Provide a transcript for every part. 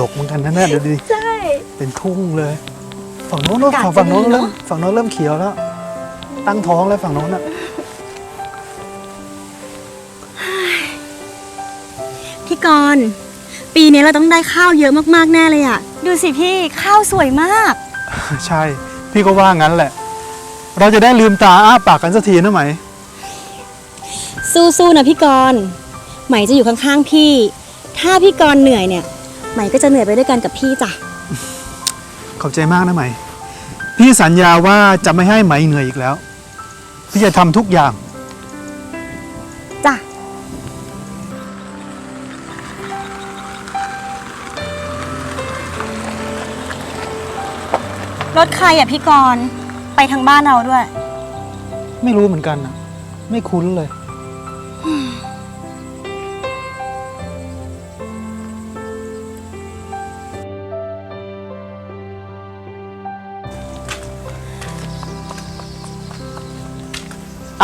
ดกเหมือนกันนะเนี่ยเดี๋ยวดิใช่ เป็นทุ่งเลย ฝั่งโน้นเนอะอากาศฝั่งฝั่งโน้นจะดีเริ่มเนอะฝั่งโน้นเริ่มเขียวแล้ว ตั้งท้องแล้วฝั่งโน้นอะพี่กรณ์ปีนี้เราต้องได้ข้าวเยอะมากๆแน่เลยอะดูสิพี่ข้าวสวยมาก ใช่ พี่ก็ว่างั้นแหละ เราจะได้ลืมตาอ้าปากกันสักทีนะไหม สู้ๆนะพี่กรณ์ไหมจะอยู่ข้างๆพี่ ถ้าพี่กรณ์เหนื่อยเนี่ย ไหมก็จะเหนื่อยไปด้วยกันกับพี่จ้ะ ขอบใจมากนะไหม พี่สัญญาว่าจะไม่ให้ไหมเหนื่อยอีกแล้ว พี่จะทำทุกอย่าง จ้ะ รถใครอะพี่กรณ์ไปทางบ้านเราด้วย ไม่รู้เหมือนกันนะไม่คุ้นเลย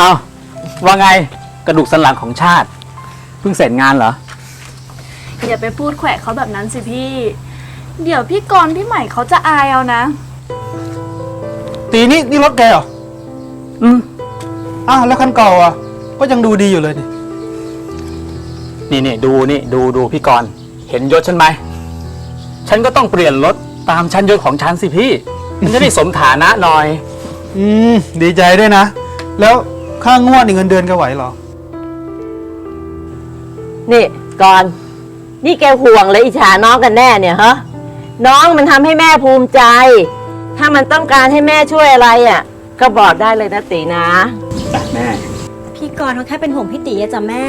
เอาว่าไงกระดูกสันหลังของชาติ เพิ่งเสร็จงานเหรอ อย่าไปพูดแขวะเขาแบบนั้นสิพี่ เดี๋ยวพี่กรณ์พี่ใหม่เขาจะอายเอานะ ตีนี่นี่รถแกเหรอ อืมอ้าวแล้วคันเก่าอะ ก็ยังดูดีอยู่เลยนี่นี่นี่ดูนี่ดูดูพี่กรณ์เห็นยศฉันไหม ฉันก็ต้องเปลี่ยนรถตามชั้นยศของฉันสิพี่ มันจะได้สมฐานะหน่อย อืม ดีใจด้วยนะ แล้ว ค่างวดนี่เงินเดือนแกไหวเหรอ นี่ก่อน นี่แกห่วงเลยอิจฉาน้องกันแน่เนี่ยฮะน้องมันทำให้แม่ภูมิใจ ถ้ามันต้องการให้แม่ช่วยอะไรอะ ก็บอกได้เลยนะตีนะแม่ พี่กรณ์เขาแค่เป็นห่วงพี่ตีอะจ้ะแม่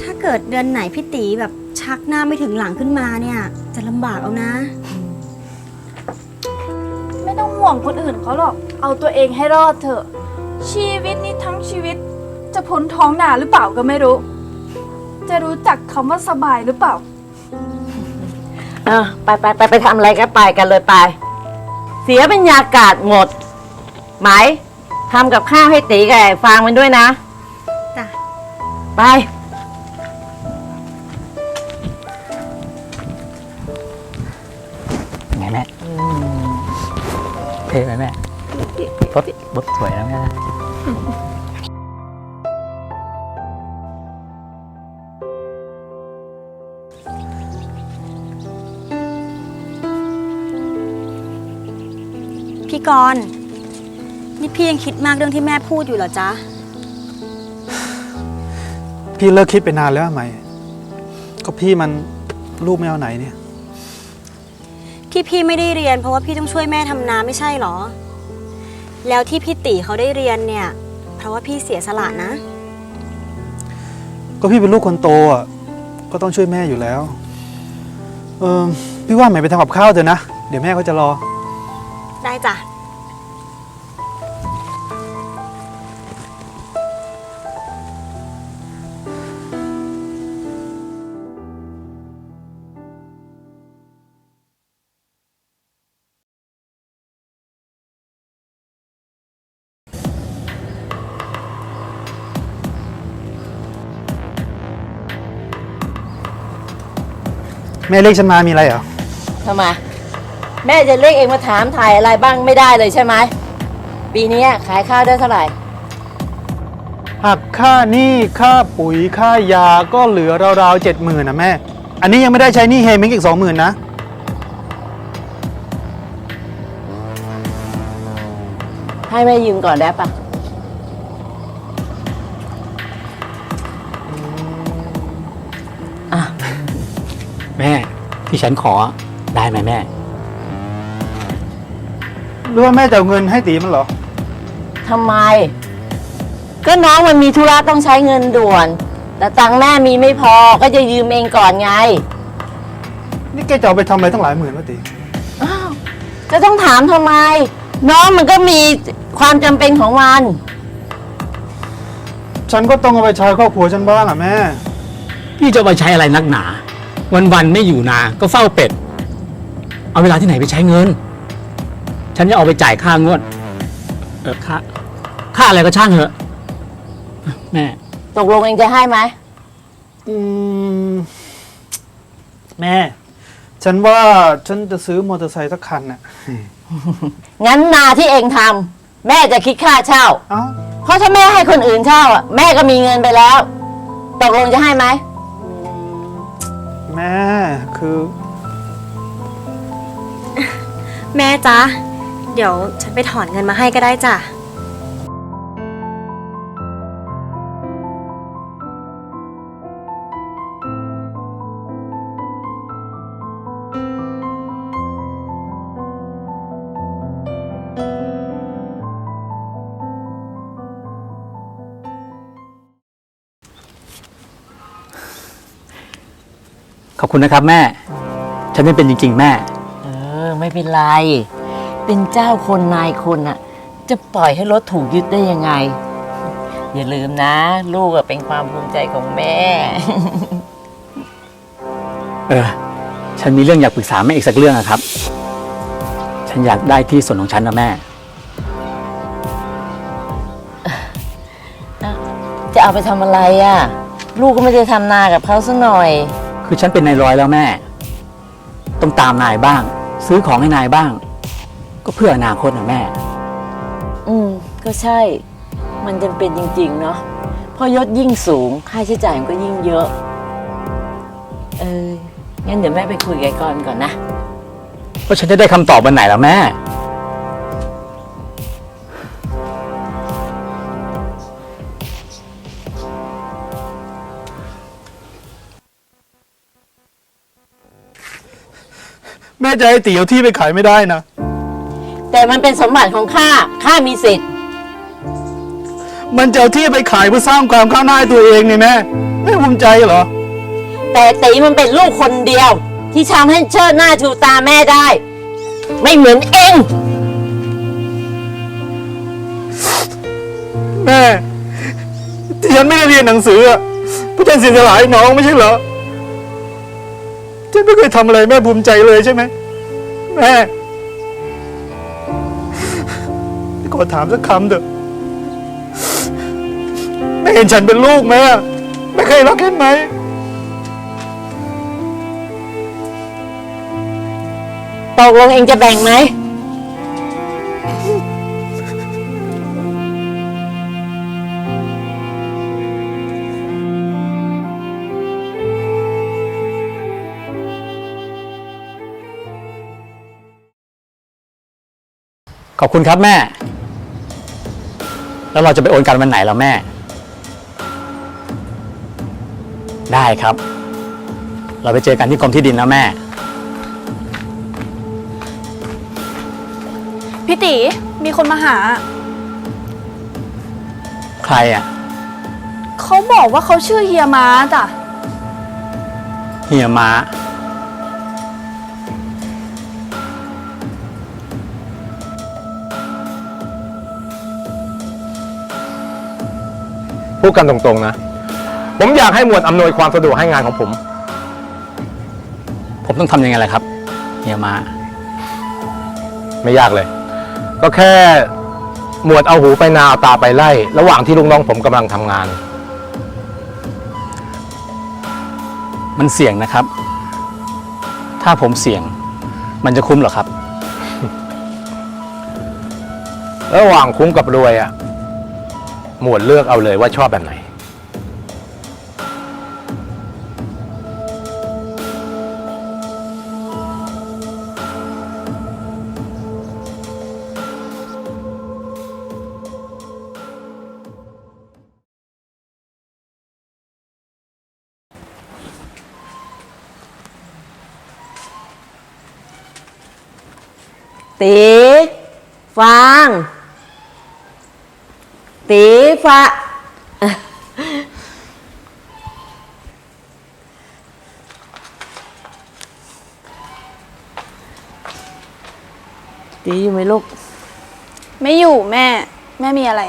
ถ้าเกิดเดือนไหนพี่ตีแบบชักหน้าไม่ถึงหลังขึ้นมาเนี่ย จะลำบากเอานะ ไม่ต้องห่วงคนอื่นเขาหรอก เอาตัวเองให้รอดเถอะ ชีวิตนี้ทั้งชีวิต จะพ้นท้องหนาหรือเปล่าก็ไม่รู้ จะรู้จักคำว่าสบายหรือเปล่า เออไปไปไปไปทำอะไรก็ไปกันเลยไป เสียบรรยากาศหมด ไหมทำกับข้าวให้ตีกับไอ้ฟางมันด้วยนะจ้ะ ไป ไงแม่เท่ไหมแม่ รถรถสวยนะแม่พี่กรณ์นี่พี่ยังคิดมากเรื่องที่แม่พูดอยู่เหรอจ๊ะ พี่เลิกคิดไปนานแล้วไหม ก็พี่มันลูกไม่เอาไหนเนี่ย ที่พี่ไม่ได้เรียนเพราะว่าพี่ต้องช่วยแม่ทำนาไม่ใช่เหรอ แล้วที่พี่ตีเขาได้เรียนเนี่ย เพราะว่าพี่เสียสละนะ ก็พี่เป็นลูกคนโตอะก็ต้องช่วยแม่อยู่แล้ว เออพี่ว่าไหมไปทำกับข้าวเถอะนะ เดี๋ยวแม่เขาจะรอ ได้จ้ะ แม่เรียกฉันมามีอะไรเหรอ ทำไมแม่จะเรียกเองมาถามถ่ายอะไรบ้างไม่ได้เลยใช่ไหมปีนี้ขายข้าวได้เท่าไหร่ หักค่าหนี้ค่าปุ๋ยค่ายาก็เหลือราวๆเจ็ดหมื่นนะแม่ อันนี้ยังไม่ได้ใช้หนี้เฮมิกอีกสองหมื่นนะ ให้แม่ยืมก่อนได้ปะอะ ที่ฉันขอได้ไหมแม่ หรือว่าแม่จะเอาเงินให้ตีมันเหรอ ทำไม ก็น้องมันมีธุระต้องใช้เงินด่วน แต่ตังค์แม่มีไม่พอก็จะยืมเองก่อนไง นี่แกจะเอาไปทำอะไรตั้งหลายหมื่นวะตีอ้าวจะต้องถามทำไม น้องมันก็มีความจำเป็นของมัน ฉันก็ต้องเอาไปใช้ครอบครัวฉันบ้างอะแม่ พี่จะเอาไปใช้อะไรนักหนา วันวันๆไม่อยู่นา ก็เฝ้าเป็ด เอาเวลาที่ไหนไปใช้เงิน ฉันจะเอาไปจ่ายค่างวดเออค่าค่าอะไรก็ช่างเถอะ แม่ ตกลงเองจะให้ไหมอืมแม่ ฉันว่าฉันจะซื้อมอเตอร์ไซค์สักคันน่ะงั้นนาที่เองทำแม่จะคิดค่าเช่า เอ้าเพราะถ้าแม่ให้คนอื่นเช่าอะแม่ก็มีเงินไปแล้ว ตกลงจะให้ไหม แม่คือ แม่จ๊ะ เดี๋ยวฉันไปถอนเงินมาให้ก็ได้จ้ะ คุณนะครับแม่ ฉันไม่เป็นจริง ๆ แม่ เออ ไม่เป็นไร เป็นเจ้าคนนายคนอะจะปล่อยให้รถถูกยึดได้ยังไง อย่าลืมนะ ลูกอะเป็นความภูมิใจของแม่ เออ ฉันมีเรื่องอยากปรึกษาแม่อีกสักเรื่องอะครับ ฉันอยากได้ที่ส่วนของฉันนะแม่ จะเอาไปทำอะไรอะลูกก็ไม่ได้ทำนากับเขาซะหน่อย คือฉันเป็นนายร้อยแล้วแม่ ต้องตามนายบ้าง ซื้อของให้นายบ้าง ก็เพื่ออนาคตนะแม่ อืม ก็ใช่ มันจำเป็นจริง ๆ เนาะเพอยศยิ่งสูง ค่าใช้จ่ายมันก็ยิ่งเยอะ เอองั้นเดี๋ยวแม่ไปคุยกับไอ้กรก่อนนะก็ฉันจะได้คำตอบวันไหนแล้วแม่ แม่จะให้ตีเอาที่ไปขายไม่ได้นะ แต่มันเป็นสมบัติของข้า ข้ามีสิทธิ์ มันจะเอาที่ไปขายเพื่อสร้างความก้าวหน้าให้ตัวเองนี่แม่ไม่ภูมิใจเหรอ แต่ตีมันเป็นลูกคนเดียว ที่ทำให้เชิดหน้าชูตาแม่ได้ ไม่เหมือนเอง แม่ที่ฉันไม่ได้เรียนหนังสืออะเพราะฉันเสียสละให้น้องไม่ใช่เหรอฉันไม่เคยทำอะไรแม่ภูมิใจเลยใช่ไหม แม่ขอถามสักคำเถอะไม่เห็นฉันเป็นลูกไหมอะไม่เคยรักเห็นไหมตกลงเองจะแบ่งไหม ขอบคุณครับแม่ แล้วเราจะไปโอนกันวันไหนแล้วแม่ ได้ครับ เราไปเจอกันที่กรมที่ดินนะแม่ พี่ตีมีคนมาหา ใครอะเขาบอกว่าเขาชื่อเฮียม้าจ้ะเฮียม้า พูดกันตรงๆนะ ผมอยากให้หมวดอำนวยความสะดวกให้งานของผม ผมต้องทำยังไงล่ะครับเฮียม้าไม่ยากเลย ก็แค่หมวดเอาหูไปนาเอาตาไปไล่ ระหว่างที่ลูกน้องผมกำลังทำงาน มันเสี่ยงนะครับ ถ้าผมเสี่ยง มันจะคุ้มเหรอครับ ระหว่างคุ้มกับรวยอะ หมวดเลือกเอาเลยว่าชอบแบบไหน ตีฟาง ตีฟ้าตีอยู่ไหมลูก ไม่อยู่แม่ แม่มีอะไร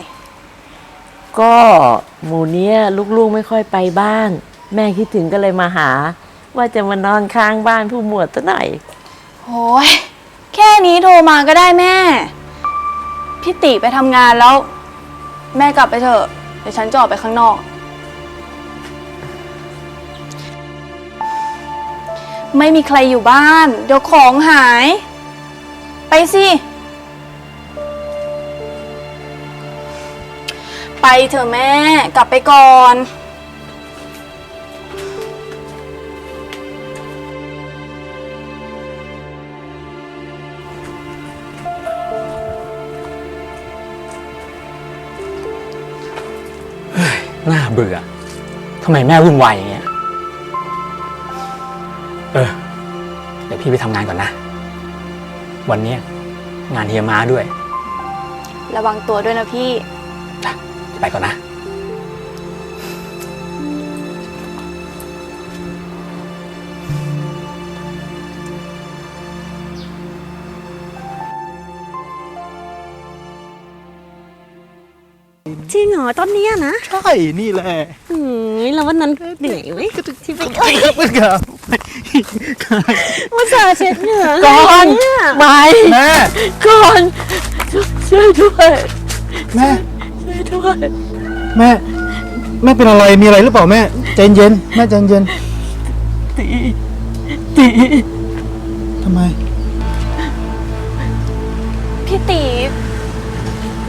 ก็หมู่เนี้ยลูกๆไม่ค่อยไปบ้าน แม่คิดถึงก็เลยมาหา ว่าจะมานอนค้างบ้านผู้หมวดซะหน่อยโอ้ยแค่นี้โทรมาก็ได้แม่ พี่ติไปทำงานแล้ว แม่กลับไปเถอะ เดี๋ยวฉันจะออกไปข้างนอก ไม่มีใครอยู่บ้าน เดี๋ยวของหาย ไปสิ ไปเถอะแม่ กลับไปก่อน เบื่อทำไมแม่วุ่นวายอย่างเงี้ย เออ เดี๋ยวพี่ไปทำงานก่อนนะ วันเนี้ยงานเฮียม้าด้วย ระวังตัวด้วยนะพี่ จ้ะไปก่อนนะ ต้นเนี้ยนะใช่นี่แหละอืมแล้ววันนั้นเหนื่อยไหมที่ไปเพื่อนกับอุตส่าห์เช็ดเหงื่อก่อนเนี่ยไม่แม่ก่อนช่วยด้วยแม่ช่วยด้วยแม่แม่เป็นอะไรมีอะไรหรือเปล่าแม่ใจเย็นแม่ใจเย็นตีตีทำไม พี่ตี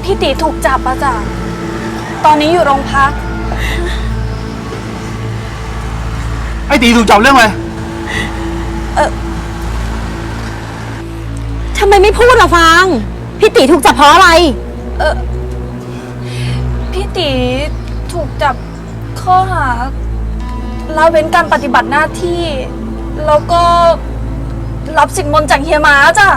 พี่ตีถูกจับอะจ้ะ ตอนนี้อยู่โรงพัก ไอ้ตีถูกจับเรื่องอะไร ทำไมไม่พูดล่ะฟัง พี่ตีถูกจับเพราะอะไร พี่ตีถูกจับข้อหาละเว้นการปฏิบัติหน้าที่ แล้วก็รับสินบนจากเฮียม้าจ้ะ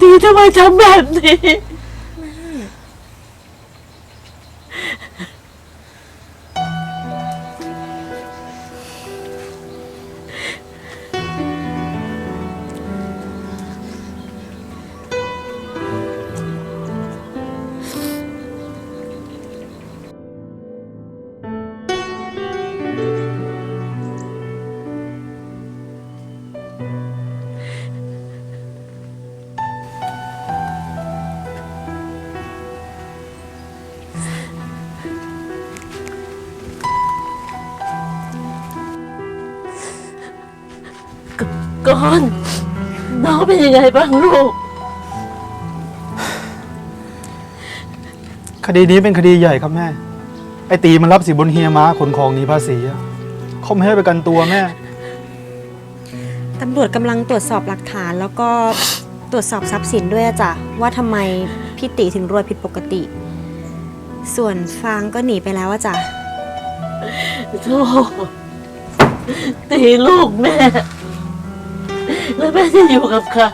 ตีทำไมทำแก่อน น้องเป็นยังไงบ้างลูก คดีนี้เป็นคดีใหญ่ครับแม่ ไอ้ตีมันรับสินบนเฮียม้าขนของหนีภาษีอะเขาไม่ให้ประกันตัวแม่ ตำรวจกำลังตรวจสอบหลักฐานแล้วก็ตรวจสอบทรัพย์สินด้วยอะจ้ะว่าทำไมพี่ตีถึงรวยผิดปกติ ส่วนฟางก็หนีไปแล้วอะจ้ะ โธ่ตีลูกแม่ แล้วแม่จะอยู่กับใคร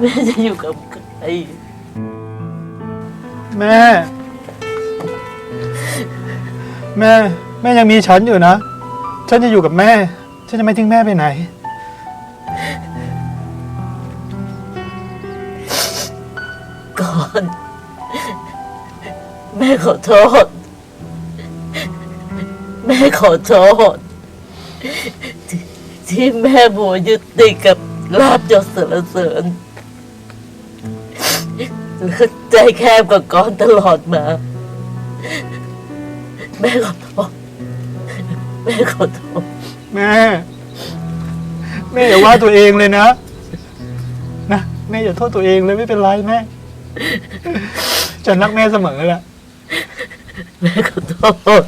แม่จะอยู่กับใคร แม่ แม่ แม่ยังมีฉันอยู่นะ ฉันจะอยู่กับแม่ ฉันจะไม่ทิ้งแม่ไปไหน ก่อน แม่ขอโทษ แม่ขอโทษ ที่ที่แม่บัวยึดติดกับลาบยศสรรเสริญแล้วใจแคบกับก้อนตลอดมา แม่ขอโทษแม่ขอโทษแม่ แม่อย่าว่าตัวเองเลยนะ นะแม่อย่าโทษตัวเองเลยไม่เป็นไรแม่ฉันรักแม่เสมอแหละแม่ขอโทษ